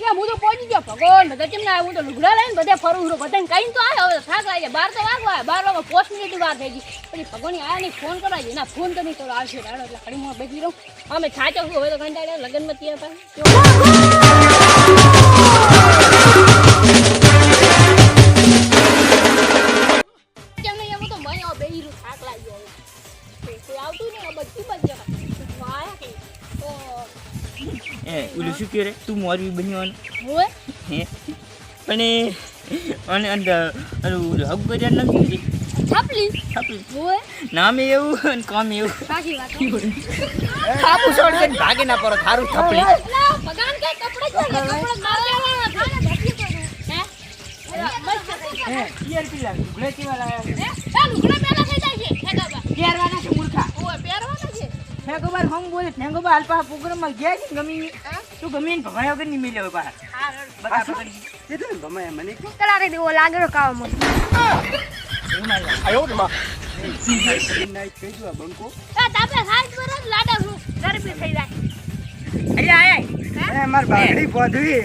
હું તો પહોંચી ગયો. ભગવાન, બધા કેમ ના હું તો લુગડા લઈને બધા ફરું છું. બધાને કઈ તો આવ્યો હવે થાક લાગે. બાર તો વાગવા. બાર વાગે પોસ્ટ મિનિટ વાર થઈ ગઈ. પછી ભગવાન આયા નહીં ફોન કરાવી ના, ફોન તો નહીં તો આવશે રાડો. એટલે હળીમાં બેસી રહું. અમે છાચો છું. હવે તો કંટાળ્યા લગ્નમાં ત્યાં આવતું ને બધી બચી બચ કે એ ઓલું શું કહે રે? તું મોરબી બન્યો હોય હે. પણ અને અંદર ઓલું હગ કર્યા નામ શું છે થાપલી. થાપલી. હોય નામ એવું અને કામ એવું. સાચી વાત. છોડ ભાગે ના પડો થારું થપલી. ના, ભગવાન કે કપડે છે ને, મારે હે? મસ્ત થઈ ગયા. પિયર પીલા લુગડા કેવા લાયા હે? એ લુગડા પહેલા થઈ જાય છે, ઠેકાબા. પહેરવાના છે મૂર્ખા ઓય, પહેરવાના છે. હમ બોલે ફેંગોબા અલ્પા પ્રોગ્રામમાં ગયા છે ને ગમી હા? તું ગમી ને ભગાયા વગર નહીં મિલ્યો બહાર હા, રડ. બતા પકડી કેટલું ગમે મને કલારે દેવો લાગેલો કાવા. એવું ના લાગે. નાઈટ કહી દો બંકો એ તાપે હાથ પર જ લાડા છું. ગરમી થઈ જાય. અરે આય આય. એ માર બાગડી બોધવી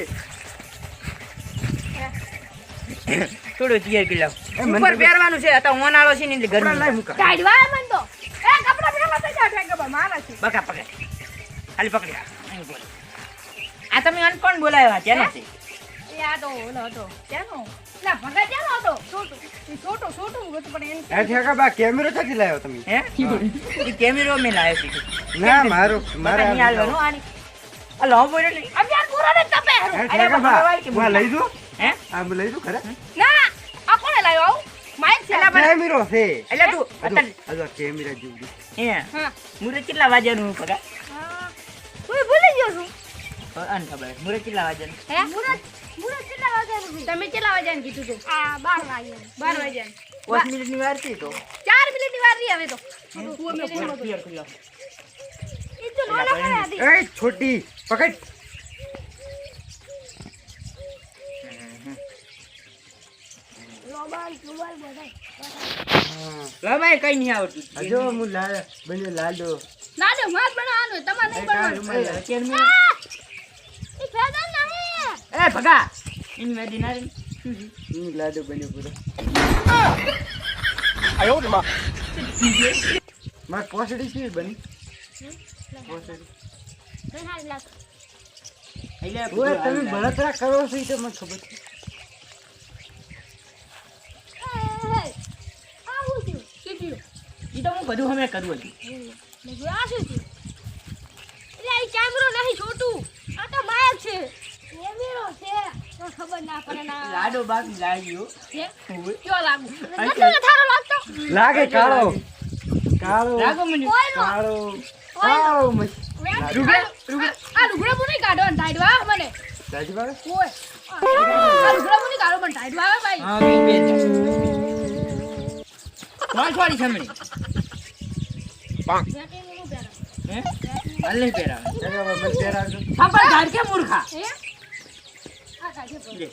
થોડું પિયર પીલા એ ઉપર પહેરવાનું છે આ તો ઓનાળો છે ને એટલે ગરમી કાઢવા મને તો. થઈ જાય, છે. બકા પકડ ખાલી પકડી રાખ. અહીં બોલ. આ તમે અન કોણ બોલાવ્યા ત્યાં નથી એ આ તો ઓલો હતો. ક્યાંનો? ના, ભગા ક્યાંનો હતો? છોટું. એ છોટું, છોટું હતું પણ એ ઠેકા બા કેમેરો ક્યાંથી લાવ્યો તમે હે એ કેમેરો મેં લાવ્યો છે ના મારો નહીં આની આ લો બોલ્યો ને અગિયાર પૂરો ને તપે. એ ઠેકા બા લઈ દઉં હે આ હું લઈ દઉં ખરા ના, કેમેરો છે એટલે તું હજુ અત્યારે હજુ આ કેમેરા જેવું હે મુરે કેટલા વાગ્યાનું પગા હું ભૂલી ગયો છું. અન ખબર મુરે કેટલા વાગ્યાનું હે? મુરત કેટલા વાગ્યાનું તમે કેટલા વાગ્યાનું કીધું હતું? આ વાગ્યાનું. વાગ્યાનું. મિનિટની વાર તો ચાર મિનિટની વાર રહી હવે તો. ક્લિયર કરી લો. ઈ તો નાના પડ્યા હતી. એ છોટી પકડ લોબાલ, લોબાલ બધાય. હા લો ભાઈ કઈ નહીં આવડતું. હજુ હું લાલ બને લાડો. લાડો માસ બનાવવાનો તમારે નહીં બનાવવાનો. એ, મેં- ફેદન નહીં. એ ભગા! ઇન મે ના હું શું છે? પૂરો. આયો રે પૂરો માર પોસડી છે બની? પોસડી. કઈ હાલ લાગ એટલે તમે બળતરા કરો છો એ તો મને ખબર છે એ, એ, આ શું થયું? શું થયું? ઈ તો હું બધું અમે કરવું હતું. આ શું થયું? એટલે આ કેમેરો નહીં છોટું. આ તો માયક છે. કેમેરો છે. તો ખબર ના પડે ના. લાડો બાકી લાગ્યો. કયો લાગુ? આ નતો થારો લાગતો. લાગે કાળો. કાળો. લાગો મને. કોઈનો? કાળો. કાળો મસ્ત લુગડા આ લુગડા મુની કાઢો ને ટાઈડવા મને. ઓય. આ કાઢો પણ ટાઈડવા ભાઈ. હા મેં બે કોણ છોડી છમણી પહેરો. હે? હાલ નહીં પહેરાવે ચાલો હવે મને પહેરાવજો કે મૂર્ખા? હે? આ કાઢે પર. લે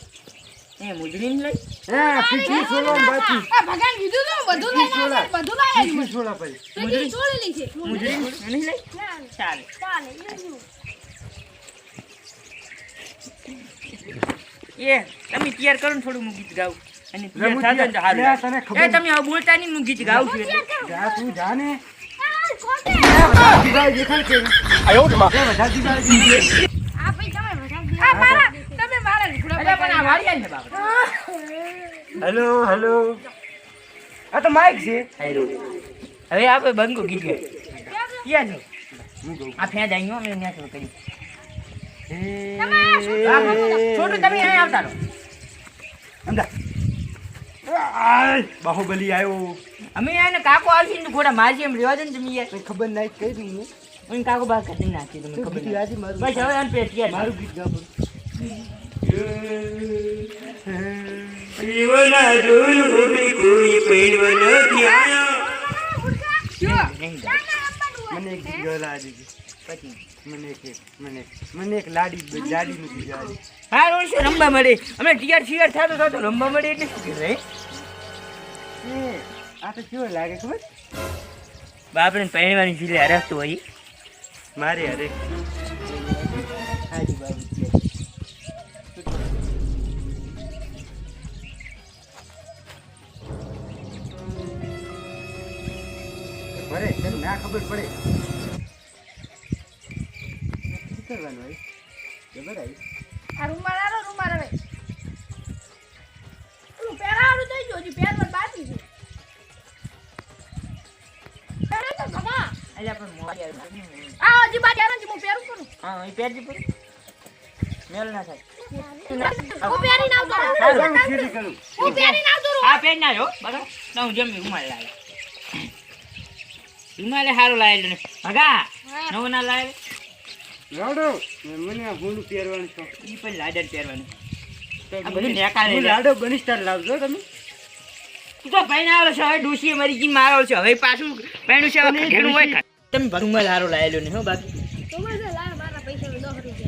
એ મુજરીને લઈ? હે પીઠી સોલો બાકી. આ ભગવાન કીધું તો બધું લઈને આવ્યા, બધું લાયા પીઠી સોલા પર પેટી છોડેલી છે. મુજરીને? નહીં લઈ? ચાલે. ચાલે એ તમે તૈયાર કરો ને થોડું હું ગીત ગાઉં. અને તૈયાર થાજો થાતો ને તો હારું લે, તને લાગે. ખબર એ તમે હવે બોલતા નહીં હું ગીત ગાઉં છું જા તું જા ને. હેલો હેલો આ તો માઇક છે. હવે આપણે બંગો ગીત. ક્યાં છો? આ ફેંદ આવી અમે ત્યાં કરી. છોટું તમે અહીં આવતા રહો. બાહુબલી આવ્યો અમે એને કાકો આવશે ને ઘોડા મારી એમ રેવા દે ને તમે યાર. કઈ ખબર નહીં કઈ દઉં હું હું કાકો બહાર કાઢી નાખી તમે ખબર નહીં. મારું બસ હવે અન પેટ યાર મારું ગીત ગા બોલ. નહીં મને એક ગીત ગાવા દીધી પછી મને એક મને મને એક લાડી લાડી નું ગીત ગાવા. હા શું રમવા મળે? અમે ટીઆર સીઆર થતો થતો રમવા મળે એટલે શું કહેવાય? એ આ તો કેવો લાગે ખબર? બાપરે પહેરવાની જીલે હરખતો હોય મારે હરે. હાજી બાબુ ભરે તને ના ખબર પડે. શું કરવાનું હોય? ખબર આવી. આ રૂમાલ આલો રૂમાલ પેલા આડું થઈ ગયું હજી પેલા બાકી છે પહેરે તો ભગા અલ્યા પણ મોડી આવી. આ હજી બાકી આવે છે હું પહેરું કરું હા એ પહેરજી પૂરી મેલ ના થાય હું પહેરીને આવતો રહું. સારું હું. હા હું લાવેલું ને ભગા હા. નવો ના લાડો મને આ પહેરવાનું ઈ પણ લાડર પહેરવાનું હું. લાડો બની લાવજો તમે તું તો પૈણ આવેલો છે હવે મરી ગઈ મારો છે. હવે પાછું પૈણું છે હવે ઘેરું હોય. તમે રૂમાલ સારું લાવેલું ને હો બાકી. તો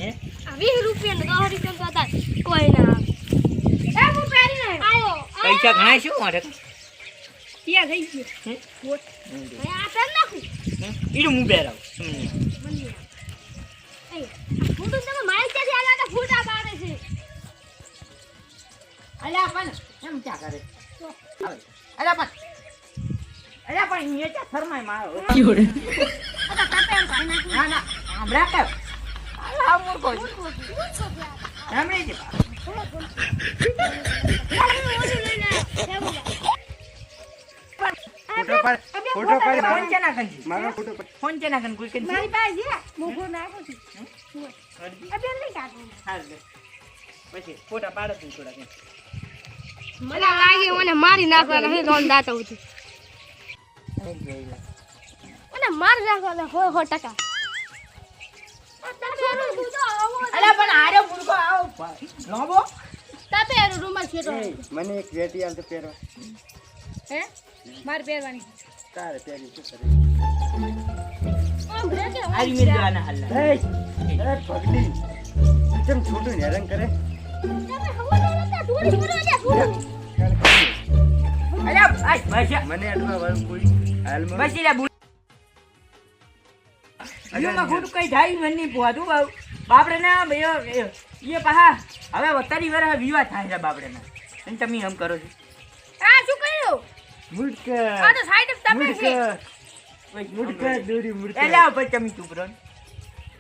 હે? તો આવે. હું પૈસા ઘણા શું મારે? ત્યાં થઈ ગયું. હે? ઈનું હું? તમને. મંદિર. એ, તમે મારી ક્યાંથી? ફોટા પાડે છે. અલ્યા પણ એમ ક્યાં કરે? આવે. પણ અલ્યા પણ એ શરમાય મારો આ તો કાપે એમ પાડી નાખું. ના ના હમણાં કર અલ્યા મૂર્ખો છે. શું છે આ? સાંભળી છે ફોટો પાડ ફોટો પાડ ફોન છે ના કંજી મારો ફોટો પાડ ફોન છે ના કંજી કોઈ કંજી મારી પાસે છે મોઘો નાખો છું આ લઈ કાઢો હાલ પછી ફોટા પાડો તું થોડા. મને લાગે મને મારી નાખવાના હે લોન દાતા ઉઠી મને મારી નાખવાના હો હો ટકા. અલ્યા પણ આરે મૂર્ખો આવો. લોબો તાપે એનો રૂમાલ છેટો. મને એક વેટી આલ તો પહેરો હે? માર પહેરવાની. તારે પહેરી શું કરે આરી મેલ દેવાના હાલ એ એ પગડી. કેમ છોટું હેરાન કરે? મને અડવા વાળું કોઈ હાલમાં બસ લે બુલ યુમાં ખોટું કઈ થાય મને નહીં બાપડે ના એ પહા હવે વતારી વાર વિવાદ થાય છે બાપડે ના અને તમે એમ કરો છો. આ શું કર્યું? મુડક આ તો સાઈડ જ છે. મુડક દોરી મુડક એટલે આવો તમે ચૂપ રહો.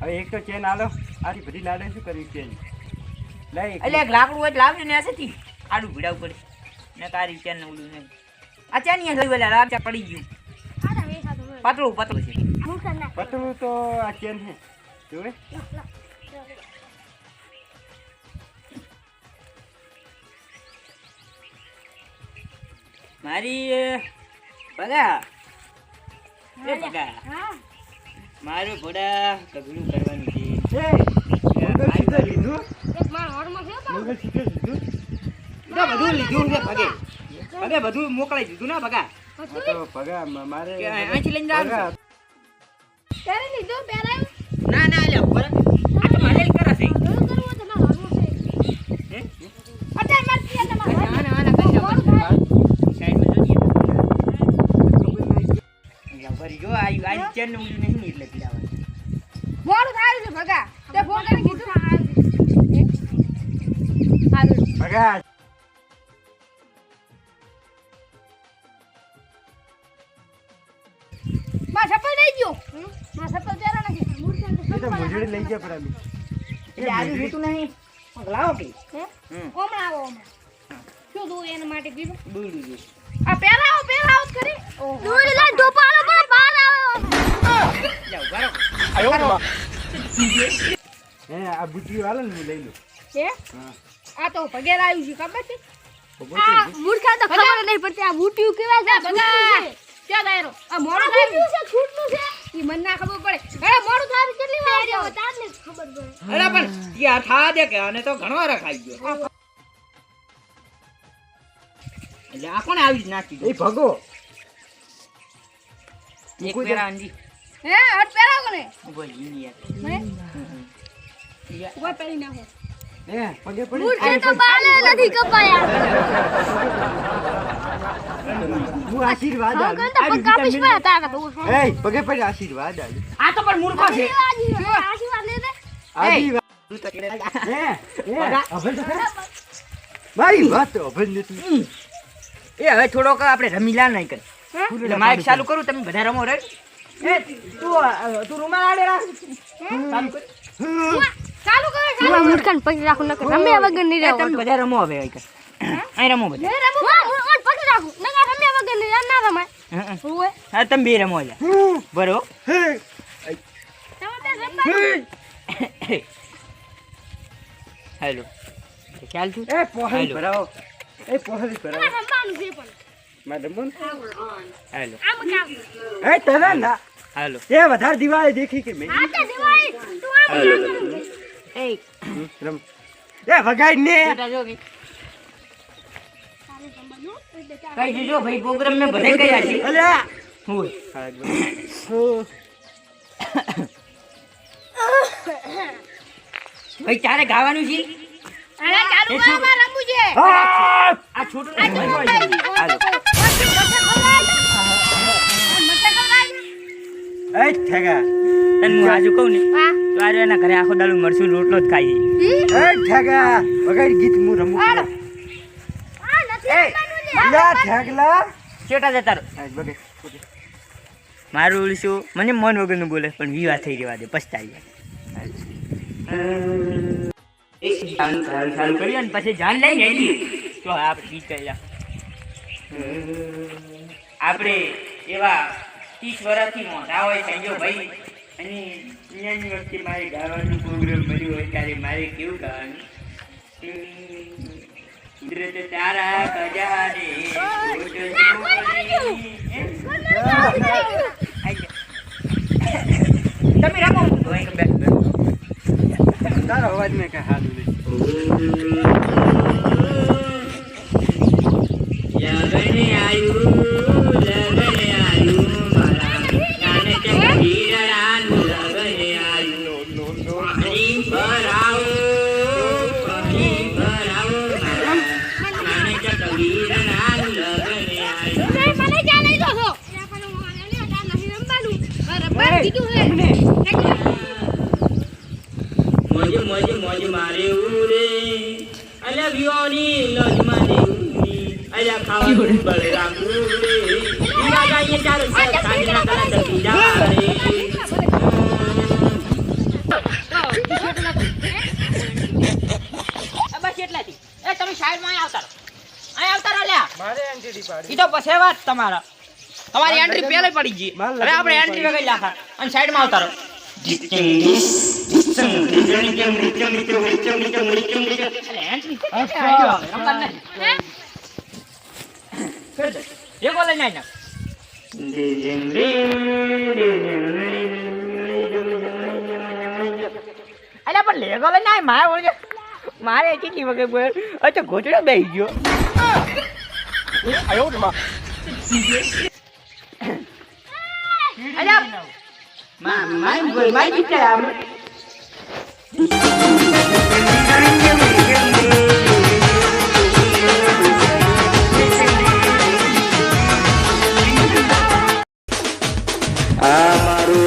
હવે એક તો ચેન આલો. આરી બધી લાડે શું કરી ચેન એટલે એક લાકડું હોય તો લાવજો ને આસેથી આડું ભીડાવું પડે ને તારી ચેન ને ઉડું નહીં આ ચેન અહીંયા લઈ વેલા રાત પડી ગયું. આ તો વેસા તો મને. પાતળું પાતળું છે. હું પતળું તો આ ચેન છે. જોવે? મારી ભગા. એ ભગા. મારું ભોડા કગડું કરવાનું છે એ મંગળસૂત્ર લીધું એક માર બધું લીધું છે ભગે ભગે બધું મોકલાઈ દીધું ને ભગા તો ભગા મારે અહીંથી લઈને જવાનું ભગા, લીધું પહેરાયું ના ના લે ઉપર આ તો મારે કરે છે કરી મોડું થાય. ભગા તે ફોન કરીને કીધું હારું. માં સફળ લઈ ગયો. માં સફળ જરા નથી મૂર્છા એ તો મોજડી લઈ ગયા પરા એટલે આજુ જોતું નહીં. લાવો કે. ઓમણા આવો ઓમણા શું દો એના માટે કીધું? બુડું દે. આ પહેરાવો પહેરાવો કરી દૂર લઈ ડોપાલો પણ બહાર આવો લે આયો માં હે આ બુટી વાળો ને હું લઈ લઉં. કે હા. આ તો પગેર આવ્યું છે ખબર છે? આ મૂર્ખા તો ખબર નહીં પડતી આ બુટ્યું કેવા છે? બગા ક્યાં દાયરો આ મોડું થાય છે છૂટનું છે. ઈ મને ના ખબર પડે. અરે મોડું થાય કેટલી વાર આવ્યો તારને ખબર પડે. અરે પણ યાર થા દે કે આને તો ઘણો વાર ખાઈ ગયો. એટલે આ કોને આવી જ નાખી એ ભગો. એક પેરા અંજી હે હટ પેરા કોને? ઊભો જીની યાર ઊભા પહેરી નાખો. મૂર્ખા તો બાલે નથી કપાયા. હું આશીર્વાદ આલું. કંતા પણ કાપીશ એ પગે પડી આશીર્વાદ આલું. આ તો પણ મૂર્ખો છે. આશીર્વાદ લે દે. આશીર્વાદ તું તો કેડે હે હે અભલ તો ખરા. મારી વાત તો નથી. એ હવે થોડોક આપણે રમીલા નહીં કરી. માઇક ચાલુ કરું તમે બધા રમો રે તું તું રૂમાલ આડે રાખ. ચાલુ કર. ચાલુ કરે એમાં મૂર્ખાને પકડી રાખું નકર રમે વગર નહીં રહેવું તમે બધા રમો હવે અહીં અહીં રમો બધા. મેં રમું હું પકડી રાખું. નકર રમે વગર નહીં ના રમાય. હં, હં. હા તમે બે રમો જા બરો રમવા હેલો. ખ્યાલ છું? એ પોહલ ભરાવો. એ પોહલ ભરાવો. રમવાનું છે પણ. Madam hello. એ તને ના. હેલો. એ વધારે દિવાળી દેખી કે મેં? તો દિવાળી તું આ. એ રમ એ વગાડ ને જો કઈ દીધો ભાઈ પ્રોગ્રામ મેં ભલે ગયા છે ભાઈ તારે ગાવાનું છે અરે ચાલુ એ કરે છોકરું. મારે રમવું છે આ! આ છોટું એ ઠેગા. તને હું આજુ કહું ને તો આજે એના ઘરે આખો દાડો મરસું રોટલો જ ખાઈ એ ઠેગા વગાડ ગીત હું રમું એ લા ઠેગલા. મારું શું મને મન વગરનું બોલે પણ વિવાહ થઈ જવા દે પછતાઈ જાય. પછી જાન લઈને આવી તો આપણે આપણે એવા ત્રીસ વર્ષથી મોટા હોય સંજો ભાઈ અને અહીંયાની વખતે મારે ગાવાનું પ્રોગ્રામ મળ્યું હોય ત્યારે મારે કેવું ગાવાનું? કુદરત તારા જોડી. તમે બેઠ તારો અવાજ મેં કઈ હાલ નહીં આયુ લગને આયુ મારા નાનક વીરડાનું લગને આયુ પાણી ભરાવો પાણી ભરાવો મારા નાનક વીરડાનું લગને આયુ મને ક્યાં લઈ દો છો રમવાનું કીધું હે મોજ મોજ મોજ મારે ઉરે અલ્યા વિયોની લોજ અલ્યા ખાવાનું બળરામ ઉરે ઈરા ગાઈએ ચાલ સાંજના કલા ચકી જા રે બસ એટલાથી એ તમે સાઈડમાં અહીં આવતા રહો અહીં આવતા રહો લ્યા મારે એન્ટીડી પાડી. ઈ તો પછી વાત તમારા. તમારી એન્ટ્રી પહેલે પડી ગઈ. હવે આપણે એન્ટ્રી વગર લાખા અને સાઈડમાં આવતા રહો. એ બોલે નહીં અલ્યા પણ લેગો લઈને આય મારે બોલજો મારે કેટલી વખત બોલ અચ્છા ઘોટડો બેસી ગયો આયો ને માં અલ્યા મા માઈ બોલ માઈ કિચન આમ આ મારું વસ્તુ Amaru